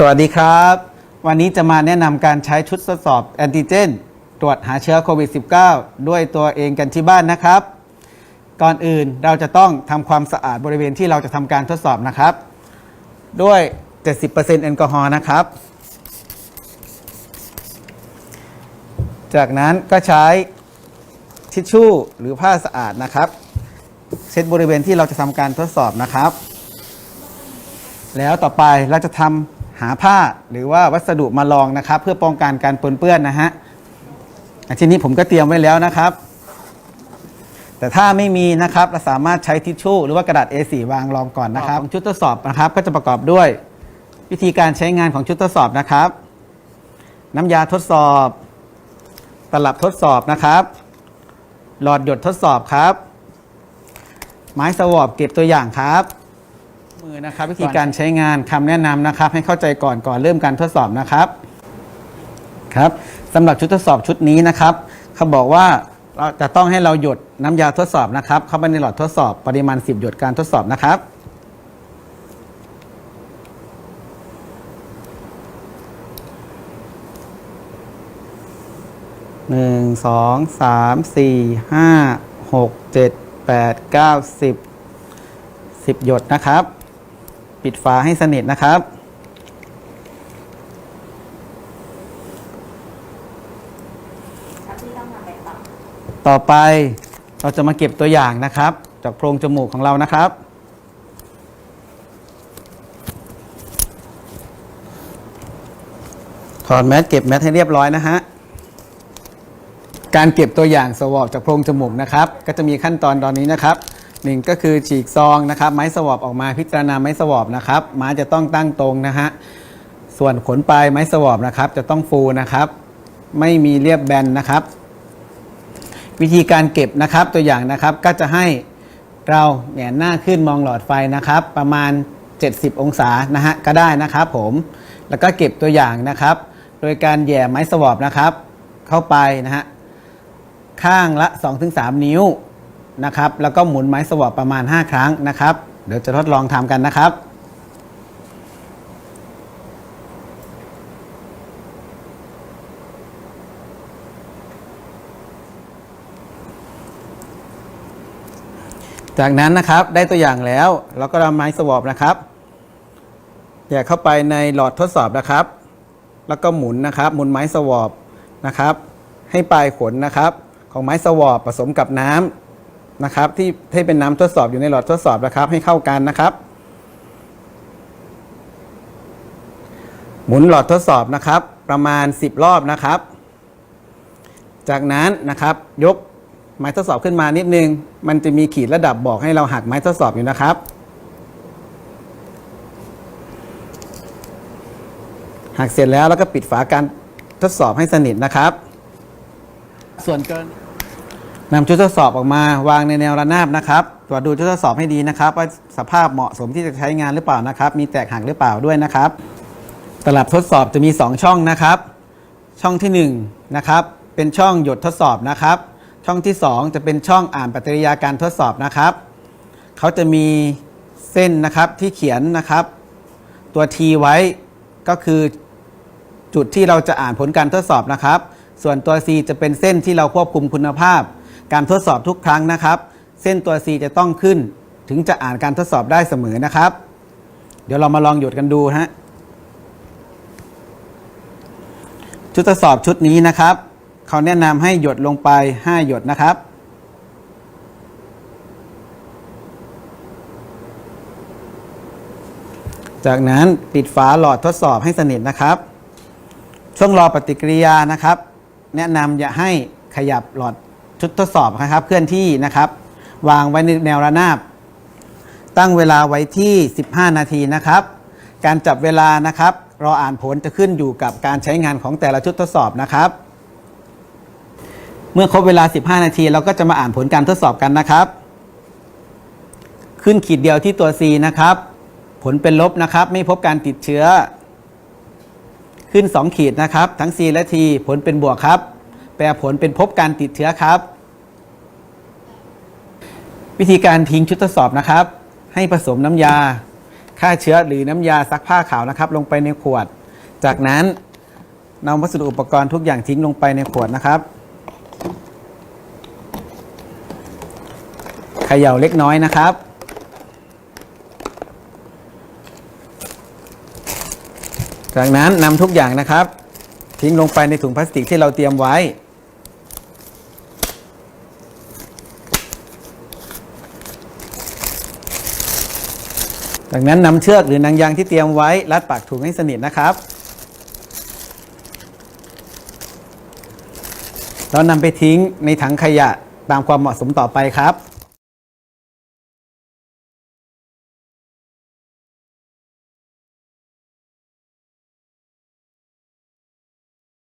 สวัสดีครับ วันนี้จะมาแนะนำการใช้ชุดทดสอบแอนติเจน ตรวจหาเชื้อโควิด -19 ด้วยตัวเองกันที่บ้านนะครับ ก่อนอื่นเราจะต้องทำความสะอาดบริเวณที่เราจะทำการทดสอบนะครับ ด้วย 70%แอลกอฮอล์นะครับ จากนั้นก็ใช้ทิชชู่หรือผ้าสะอาดนะครับ เช็ดบริเวณที่เราจะทำการทดสอบนะครับ แล้วต่อไปเราจะทำ หาผ้าหรือว่าวัสดุมาลองนะครับ เพื่อป้องกันการปนเปื้อนนะฮะทีนี้ผมก็เตรียมไว้แล้วนะครับ แต่ถ้าไม่มีนะครับเราสามารถใช้ทิชชู่หรือว่ากระดาษ A4 วางรองก่อนนะครับชุดทดสอบนะครับ ก็จะประกอบด้วย วิธีการใช้งานของชุดทดสอบนะครับ น้ำยาทดสอบ ตลับทดสอบนะครับ หลอดหยดทดสอบครับ ไม้สวอปเก็บตัวอย่างครับ มือนะครับวิธีการใช้งานคำแนะนำนะครับ ให้เข้าใจก่อนก่อนเริ่มการทดสอบนะครับครับสำหรับชุดทดสอบชุดนี้นะครับ เขาบอกว่าเราจะต้องให้เราหยดน้ำยาทดสอบนะครับ เข้าไปในหลอดทดสอบปริมาณ 10 หยดการทดสอบนะครับหนึ่งสองสามสี่ห้าหกเจ็ดแปดเก้าสิบสิบหยดนะครับ ปิดฝาให้สนิทนะครับ ต่อไปเราจะมาเก็บตัวอย่างนะครับ จากโพรงจมูกของเรานะครับ ถอดแมสเก็บแมสให้เรียบร้อยนะฮะการเก็บตัวอย่างสวอปจากโพรงจมูกนะครับ ก็จะมีขั้นตอนตอนนี้นะครับ หนึ่งก็คือฉีกซองนะครับ ไม้สวอปออกมาพิจารณาไม้สวอปนะครับไม้จะต้องตั้งตรงนะฮะส่วนขนปลายไม้สวอปนะครับ จะต้องฟูนะครับ ไม่มีเรียบแบนนะครับ วิธีการเก็บนะครับตัวอย่างนะครับก็จะให้เราแหงนหน้าขึ้นมองหลอดไฟนะครับ ประมาณ 70 องศานะฮะก็ได้นะครับ ผมแล้วก็เก็บตัวอย่างนะครับ โดยการแหย่ไม้สวอปนะครับ เข้าไปนะฮะข้างละ 2-3 นิ้ว นะครับแล้วก็หมุนไม้สวอปประมาณ 5 ครั้งนะครับ เดี๋ยวจะทดลองทำกันนะครับจากนั้นนะครับได้ตัวอย่างแล้วเราก็เอาไม้สวอปนะครับแยกเข้าไปในหลอดทดสอบนะครับ แล้วก็หมุนนะครับหมุนไม้สวอปนะครับ ให้ปลายขนนะครับ ของไม้สวอปผสมกับน้ำ นะครับที่ที่เป็นน้ำทดสอบอยู่ในหลอดทดสอบนะครับ ให้เข้ากันนะครับ หมุนหลอดทดสอบนะครับ ประมาณ 10 รอบนะครับ จากนั้นนะครับยกไม้ทดสอบขึ้นมานิดนึง มันจะมีขีดระดับบอกให้เราหักไม้ทดสอบอยู่นะครับ หักเสร็จแล้วแล้วก็ปิดฝาการทดสอบให้สนิทนะครับ ส่วนเกิน นำชุดทดสอบออกมาวางในแนวระนาบนะครับ ตรวจดูชุดทดสอบให้ดีนะครับ ว่าสภาพเหมาะสมที่จะใช้งานหรือเปล่านะครับ มีแตกหักหรือเปล่าด้วยนะครับ ตลับทดสอบจะมี 2 ช่องนะครับ ช่องที่ 1 นะครับ เป็นช่องหยดทดสอบนะครับ ช่องที่ 2 จะเป็นช่องอ่านปฏิกิริยาการทดสอบนะครับ เขาจะมีเส้นนะครับที่เขียนนะครับ ตัว T ไว้ก็คือจุดที่เราจะอ่านผลการทดสอบนะครับ ส่วนตัว C จะเป็นเส้นที่เราควบคุมคุณภาพ การทดสอบทุกครั้งนะครับ เส้นตัว C จะต้องขึ้น ถึงจะอ่านการทดสอบได้เสมอนะครับ เดี๋ยวเรามาลองหยุดกันดูฮะชุดทดสอบชุดนี้นะครับเขาแนะนำให้หยดลงไป 5 หยดนะครับจากนั้นปิดฝาหลอดทดสอบให้สนิทนะครับ ช่วงรอปฏิกิริยานะครับ แนะนำอย่าให้ขยับหลอด ชุดทดสอบนะครับเคลื่อนที่นะครับ วางไว้ในแนวระนาบ ตั้งเวลาไว้ที่ 15 นาทีนะครับ การจับเวลานะครับรออ่านผลจะขึ้นอยู่กับการใช้งานของแต่ละชุดทดสอบนะครับ เมื่อครบเวลา 15 นาที เราก็จะมาอ่านผลการทดสอบกันนะครับ ขึ้นขีดเดียวที่ตัว C นะครับ ผลเป็นลบนะครับ ไม่พบการติดเชื้อ ขึ้น 2 ขีดนะครับ ทั้ง C และ T ผลเป็นบวกครับ แปลผลเป็นพบการติดเชื้อครับ วิธีการทิ้งชุดทดสอบนะครับ ให้ผสมน้ำยาฆ่าเชื้อหรือน้ำยาซักผ้าขาวนะครับ ลงไปในขวด จากนั้นนำวัสดุอุปกรณ์ทุกอย่างทิ้งลงไปในขวดนะครับเขย่าเล็กน้อยนะครับ จากนั้นนำทุกอย่างนะครับ ทิ้งลงไปในถุงพลาสติกที่เราเตรียมไว้ จากนั้นนำเชือกหรือนางยางที่เตรียมไว้รัดปากถุงให้สนิทนะครับ แล้วนำไปทิ้งในถังขยะตามความเหมาะสมต่อไปครับ